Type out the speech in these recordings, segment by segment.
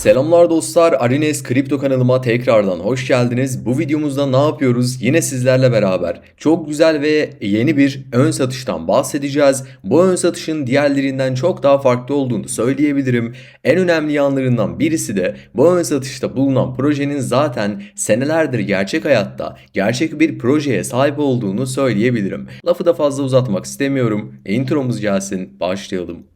Selamlar dostlar, Arines Kripto kanalıma tekrardan hoş geldiniz. Bu videomuzda ne yapıyoruz? Yine sizlerle beraber çok güzel ve yeni bir ön satıştan bahsedeceğiz. Bu ön satışın diğerlerinden çok daha farklı olduğunu söyleyebilirim. En önemli yanlarından birisi de bu ön satışta bulunan projenin zaten senelerdir gerçek hayatta gerçek bir projeye sahip olduğunu söyleyebilirim. Lafı da fazla uzatmak istemiyorum. Intromuz gelsin, başlayalım.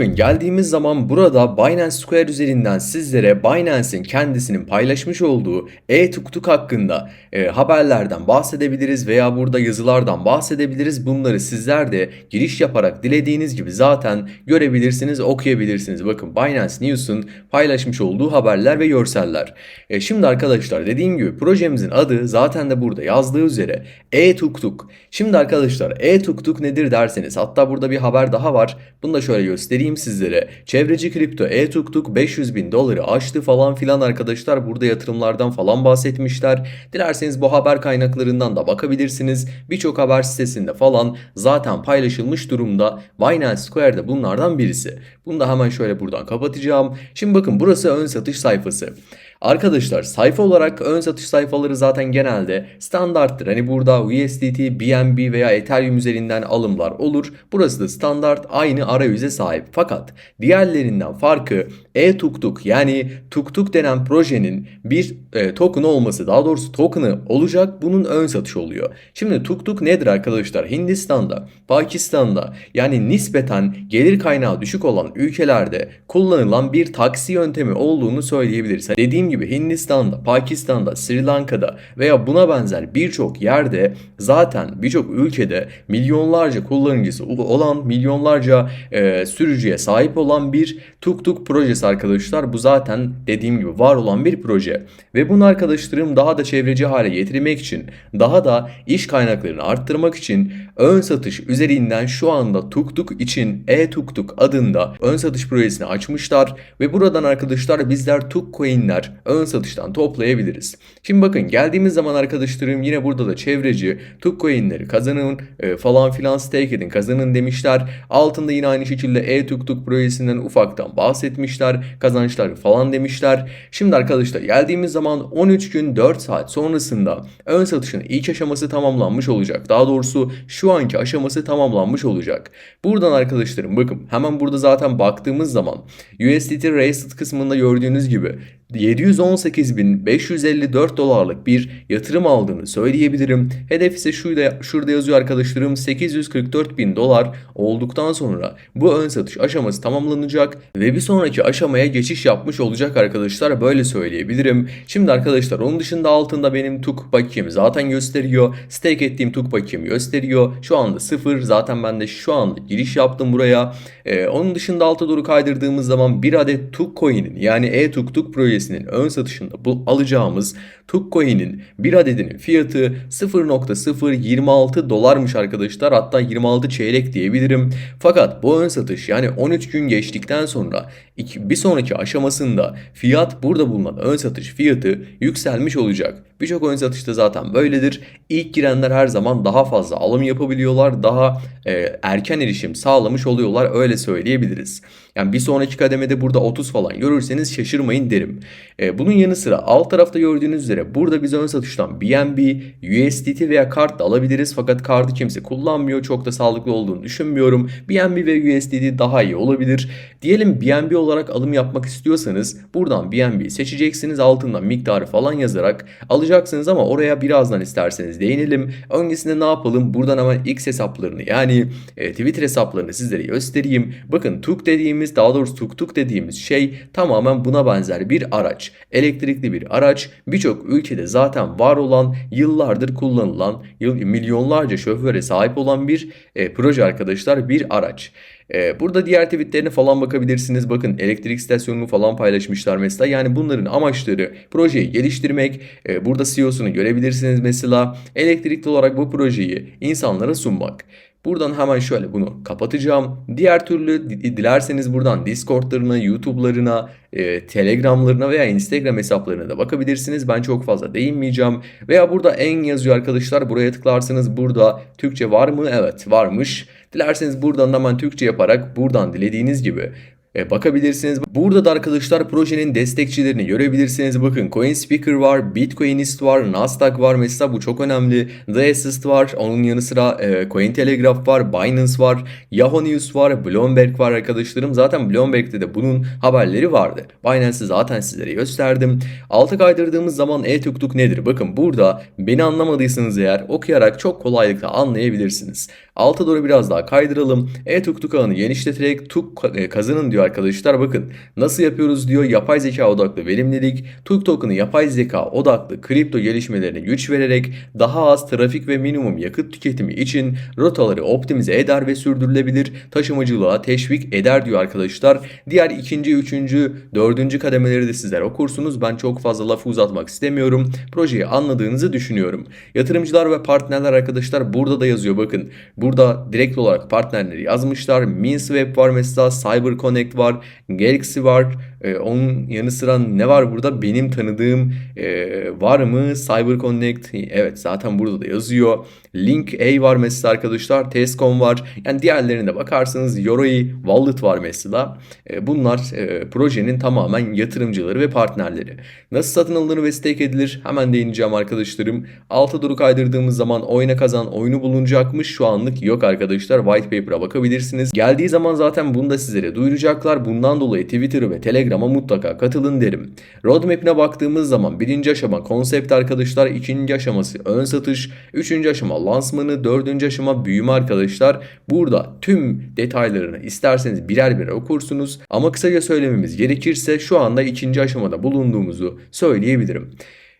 Bakın geldiğimiz zaman burada Binance Square üzerinden sizlere Binance'in kendisinin paylaşmış olduğu e-tuktuk hakkında e, haberlerden bahsedebiliriz veya burada yazılardan bahsedebiliriz. Bunları sizler de giriş yaparak dilediğiniz gibi zaten görebilirsiniz, okuyabilirsiniz. Bakın Binance News'un paylaşmış olduğu haberler ve görseller. E, şimdi arkadaşlar dediğim gibi projemizin adı zaten de burada yazdığı üzere e-tuktuk. Şimdi arkadaşlar e-tuktuk nedir derseniz hatta burada bir haber daha var. Bunu da şöyle göstereyim sizlere. Çevreci kripto e-tuktuk 500 bin doları aştı falan filan arkadaşlar. Burada yatırımlardan falan bahsetmişler. Dilerseniz bu haber kaynaklarından da bakabilirsiniz. Birçok haber sitesinde falan zaten paylaşılmış durumda. Binance Square'de bunlardan birisi. Bunu da hemen şöyle buradan kapatacağım. Şimdi bakın burası ön satış sayfası. Arkadaşlar sayfa olarak ön satış sayfaları zaten genelde standarttır. Hani burada USDT, BNB veya Ethereum üzerinden alımlar olur. Burası da standart aynı arayüze sahip. Fakat diğerlerinden farkı e-tuktuk yani tuktuk denen projenin bir e, token olması daha doğrusu token'ı olacak bunun ön satış oluyor. Şimdi tuktuk nedir arkadaşlar? Hindistan'da, Pakistan'da yani nispeten gelir kaynağı düşük olan ülkelerde kullanılan bir taksi yöntemi olduğunu söyleyebiliriz. Dediğim gibi Hindistan'da, Pakistan'da, Sri Lanka'da veya buna benzer birçok yerde zaten birçok ülkede milyonlarca kullanıcısı olan milyonlarca e, sürücüye sahip olan bir tuktuk projesi arkadaşlar. Bu zaten dediğim gibi var olan bir proje. Ve bunu arkadaşlarım daha da çevreci hale getirmek için, daha da iş kaynaklarını arttırmak için ön satış üzerinden şu anda tuktuk için e-tuktuk adında ön satış projesini açmışlar. Ve buradan arkadaşlar bizler tuk coinler ön satıştan toplayabiliriz. Şimdi bakın geldiğimiz zaman arkadaşlarım yine burada da çevreci tuk coinleri kazanın e, falan filan stake edin kazanın demişler. Altında yine aynı şekilde e-tuktuk projesinden ufaktan bahsetmişler. Kazançlar falan demişler. Şimdi arkadaşlar geldiğimiz zaman 13 gün 4 saat sonrasında ön satışın ilk aşaması tamamlanmış olacak. Daha doğrusu şu anki aşaması tamamlanmış olacak. Buradan arkadaşlarım bakın hemen burada zaten baktığımız zaman USDT Raised kısmında gördüğünüz gibi 718.554 dolarlık bir yatırım aldığını söyleyebilirim. Hedef ise şurada, şurada yazıyor arkadaşlarım 844.000 dolar olduktan sonra bu ön satış aşaması tamamlanacak ve bir sonraki aşamaya geçiş yapmış olacak arkadaşlar böyle söyleyebilirim. Şimdi arkadaşlar onun dışında altında benim TUK bakiyemi zaten gösteriyor. Stake ettiğim TUK bakiyemi gösteriyor. Şu anda sıfır zaten ben de şu anda giriş yaptım buraya. Ee, onun dışında alta doğru kaydırdığımız zaman bir adet TUK coin'in yani e-TUK TUK projesinin ön satışında bu alacağımız TUK coin'in bir adedinin fiyatı 0.026 dolarmış arkadaşlar. Hatta 26 çeyrek diyebilirim. Fakat bu ön satış yani 13 gün geçtikten sonra bir sonraki aşamasında fiyat burada bulunan ön satış fiyatı yükselmiş olacak. Birçok ön satışta zaten böyledir. İlk girenler her zaman daha fazla alım yapabiliyorlar. Daha e, erken erişim sağlamış oluyorlar öyle söyleyebiliriz. Yani bir sonraki kademede burada 30 falan görürseniz şaşırmayın derim. E, bunun yanı sıra alt tarafta gördüğünüz üzere burada biz ön satıştan BNB, USDT veya kart da alabiliriz. Fakat kartı kimse kullanmıyor. Çok da sağlıklı olduğunu düşünmüyorum. BNB ve USDT daha iyi olabilir. Diyelim BNB olarak alım yapmak istiyorsanız buradan BNB seçeceksiniz. Altından miktarı falan yazarak alacaksınız ama oraya birazdan isterseniz değinelim. Öncesinde ne yapalım? Buradan hemen X hesaplarını yani e, Twitter hesaplarını sizlere göstereyim. Bakın TUK dediğimiz daha doğrusu TUK dediğimiz şey tamamen buna benzer bir araç. Elektrikli bir araç. Birçok ülkede zaten var olan yıllardır kullanılan milyonlarca şoföre sahip olan bir e, proje arkadaşlar bir araç. Ee, burada diğer tweetlerine falan bakabilirsiniz. Bakın elektrik istasyonunu falan paylaşmışlar mesela. Yani bunların amaçları projeyi geliştirmek. Ee, burada CEO'sunu görebilirsiniz mesela. Elektrikli olarak bu projeyi insanlara sunmak. Buradan hemen şöyle bunu kapatacağım. Diğer türlü dilerseniz buradan Discord'larına, YouTube'larına, e, Telegram'larına veya Instagram hesaplarına da bakabilirsiniz. Ben çok fazla değinmeyeceğim. Veya burada en yazıyor arkadaşlar. Buraya tıklarsanız burada Türkçe var mı? Evet varmış. Dilerseniz buradan hemen Türkçe yaparak buradan dilediğiniz gibi bakabilirsiniz. Burada da arkadaşlar projenin destekçilerini görebilirsiniz. Bakın CoinSpeaker var, Bitcoinist var, Nasdaq var mesela bu çok önemli. The Assist var, onun yanı sıra e, Cointelegraph var, Binance var, Yahoo News var, Bloomberg var arkadaşlarım. Zaten Bloomberg'de de bunun haberleri vardı. Binance'i zaten sizlere gösterdim. Alta kaydırdığımız zaman e-tuktuk nedir? Bakın burada beni anlamadıysanız eğer okuyarak çok kolaylıkla anlayabilirsiniz. Alta doğru biraz daha kaydıralım. E-tuktuk ağını genişleterek tuk e, kazanın diyor arkadaşlar. Bakın nasıl yapıyoruz diyor. Yapay zeka odaklı verimlilik. Tuk token'ı yapay zeka odaklı kripto gelişmelerine güç vererek daha az trafik ve minimum yakıt tüketimi için rotaları optimize eder ve sürdürülebilir taşımacılığa teşvik eder diyor arkadaşlar. Diğer ikinci, üçüncü, dördüncü kademeleri de sizler okursunuz. Ben çok fazla lafı uzatmak istemiyorum. Projeyi anladığınızı düşünüyorum. Yatırımcılar ve partnerler arkadaşlar burada da yazıyor bakın. Burada direkt olarak partnerleri yazmışlar. Minswap var mesela, CyberConnect var, Galaxy var. Ee, onun yanı sıra ne var burada? Benim tanıdığım e, var mı? CyberConnect. Evet zaten burada da yazıyor. Link A var mesela arkadaşlar. Tescom var. Yani diğerlerine bakarsanız Yoroi Wallet var mesela. E, bunlar e, projenin tamamen yatırımcıları ve partnerleri. Nasıl satın alınır ve stake edilir? Hemen değineceğim arkadaşlarım. Alta doğru kaydırdığımız zaman oyuna kazan oyunu bulunacakmış. Şu anlık yok arkadaşlar. White paper'a bakabilirsiniz. Geldiği zaman zaten bunu da sizlere duyuracaklar. Bundan dolayı Twitter'ı ve Telegram'a mutlaka katılın derim. Roadmap'ine baktığımız zaman birinci aşama konsept arkadaşlar. ikinci aşaması ön satış. Üçüncü aşama lansmanı. Dördüncü aşama büyüme arkadaşlar. Burada tüm detaylarını isterseniz birer birer okursunuz. Ama kısaca söylememiz gerekirse şu anda ikinci aşamada bulunduğumuzu söyleyebilirim.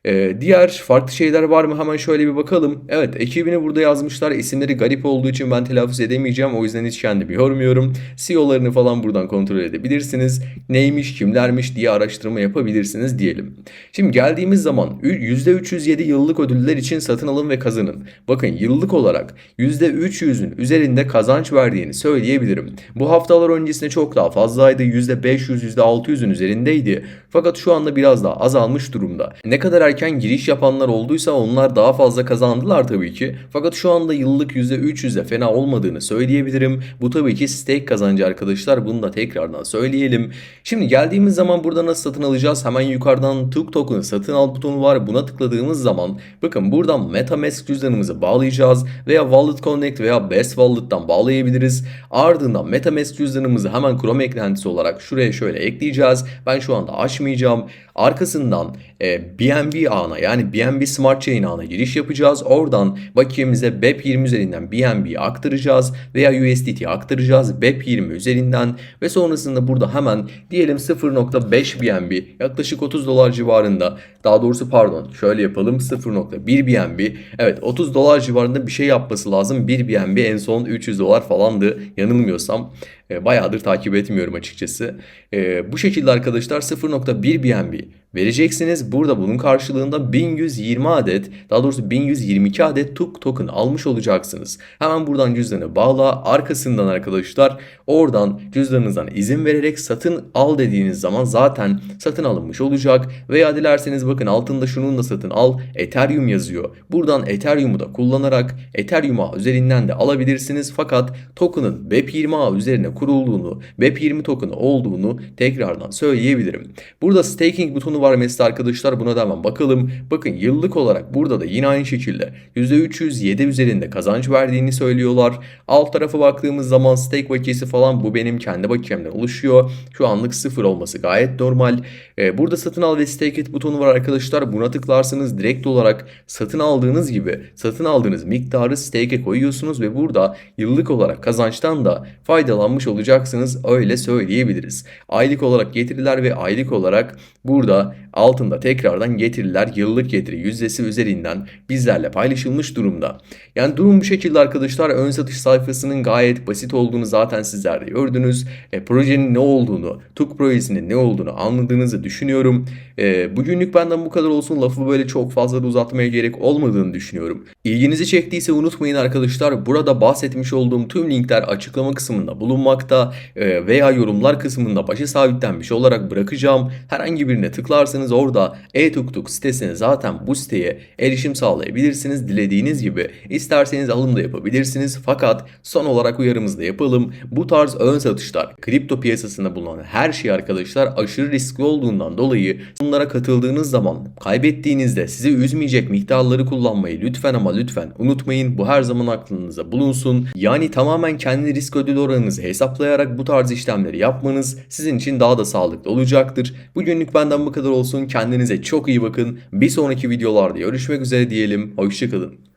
Ee, diğer farklı şeyler var mı? Hemen şöyle bir bakalım. Evet ekibini burada yazmışlar. İsimleri garip olduğu için ben telaffuz edemeyeceğim. O yüzden hiç kendimi yormuyorum. CEO'larını falan buradan kontrol edebilirsiniz. Neymiş, kimlermiş diye araştırma yapabilirsiniz diyelim. Şimdi geldiğimiz zaman %307 yıllık ödüller için satın alın ve kazanın. Bakın yıllık olarak %300'ün üzerinde kazanç verdiğini söyleyebilirim. Bu haftalar öncesinde çok daha fazlaydı. %500, %600'ün üzerindeydi. Fakat şu anda biraz daha azalmış durumda. Ne kadar erken giriş yapanlar olduysa onlar daha fazla kazandılar tabii ki. Fakat şu anda yıllık %300'e fena olmadığını söyleyebilirim. Bu tabii ki stake kazancı arkadaşlar. Bunu da tekrardan söyleyelim. Şimdi geldiğimiz zaman burada nasıl satın alacağız? Hemen yukarıdan Tuk Token satın al butonu var. Buna tıkladığımız zaman bakın buradan MetaMask cüzdanımızı bağlayacağız veya Wallet Connect veya Best Wallet'tan bağlayabiliriz. Ardından MetaMask cüzdanımızı hemen Chrome eklentisi olarak şuraya şöyle ekleyeceğiz. Ben şu anda açmayacağım. Arkasından e, BNB ağına yani BNB Smart Chain ağına giriş yapacağız. Oradan bakiyemize BEP20 üzerinden BNB'yi aktaracağız veya USDT aktaracağız BEP20 üzerinden. Ve sonrasında burada hemen diyelim 0.5 BNB yaklaşık 30 dolar civarında. Daha doğrusu pardon şöyle yapalım 0.1 BNB evet 30 dolar civarında bir şey yapması lazım. 1 BNB en son 300 dolar falandı yanılmıyorsam. E, bayağıdır takip etmiyorum açıkçası. E, bu şekilde arkadaşlar 0.1 BNB vereceksiniz. Burada bunun karşılığında 1120 adet daha doğrusu 1122 adet TUK token almış olacaksınız. Hemen buradan cüzdanı bağla. Arkasından arkadaşlar oradan cüzdanınızdan izin vererek satın al dediğiniz zaman zaten satın alınmış olacak. Veya dilerseniz bakın altında şunun da satın al. Ethereum yazıyor. Buradan Ethereum'u da kullanarak Ethereum ağ üzerinden de alabilirsiniz. Fakat token'ın BEP20 ağ üzerine kurulduğunu, BEP20 token'ı olduğunu tekrardan söyleyebilirim. Burada staking butonu var mesela arkadaşlar buna da hemen bakalım. Bakın yıllık olarak burada da yine aynı şekilde %307 üzerinde kazanç verdiğini söylüyorlar. Alt tarafa baktığımız zaman stake bakiyesi falan bu benim kendi bakiyemden oluşuyor. Şu anlık sıfır olması gayet normal. Ee, burada satın al ve stake et butonu var arkadaşlar. Buna tıklarsanız direkt olarak satın aldığınız gibi satın aldığınız miktarı stake'e koyuyorsunuz ve burada yıllık olarak kazançtan da faydalanmış olacaksınız. Öyle söyleyebiliriz. Aylık olarak getiriler ve aylık olarak burada altında tekrardan getiriler yıllık getiri yüzdesi üzerinden bizlerle paylaşılmış durumda. Yani durum bu şekilde arkadaşlar ön satış sayfasının gayet basit olduğunu zaten sizler de gördünüz. E, projenin ne olduğunu, TUK projesinin ne olduğunu anladığınızı düşünüyorum. E, bugünlük benden bu kadar olsun. Lafı böyle çok fazla da uzatmaya gerek olmadığını düşünüyorum. İlginizi çektiyse unutmayın arkadaşlar. Burada bahsetmiş olduğum tüm linkler açıklama kısmında bulunmakta e, veya yorumlar kısmında başa sabitlenmiş olarak bırakacağım. Herhangi birine tıklar tıklarsanız orada e-tuktuk sitesine zaten bu siteye erişim sağlayabilirsiniz. Dilediğiniz gibi isterseniz alım da yapabilirsiniz. Fakat son olarak uyarımızı da yapalım. Bu tarz ön satışlar kripto piyasasında bulunan her şey arkadaşlar aşırı riskli olduğundan dolayı bunlara katıldığınız zaman kaybettiğinizde sizi üzmeyecek miktarları kullanmayı lütfen ama lütfen unutmayın. Bu her zaman aklınıza bulunsun. Yani tamamen kendi risk ödül oranınızı hesaplayarak bu tarz işlemleri yapmanız sizin için daha da sağlıklı olacaktır. Bugünlük benden bu olsun. Kendinize çok iyi bakın. Bir sonraki videolarda görüşmek üzere diyelim. Hoşçakalın.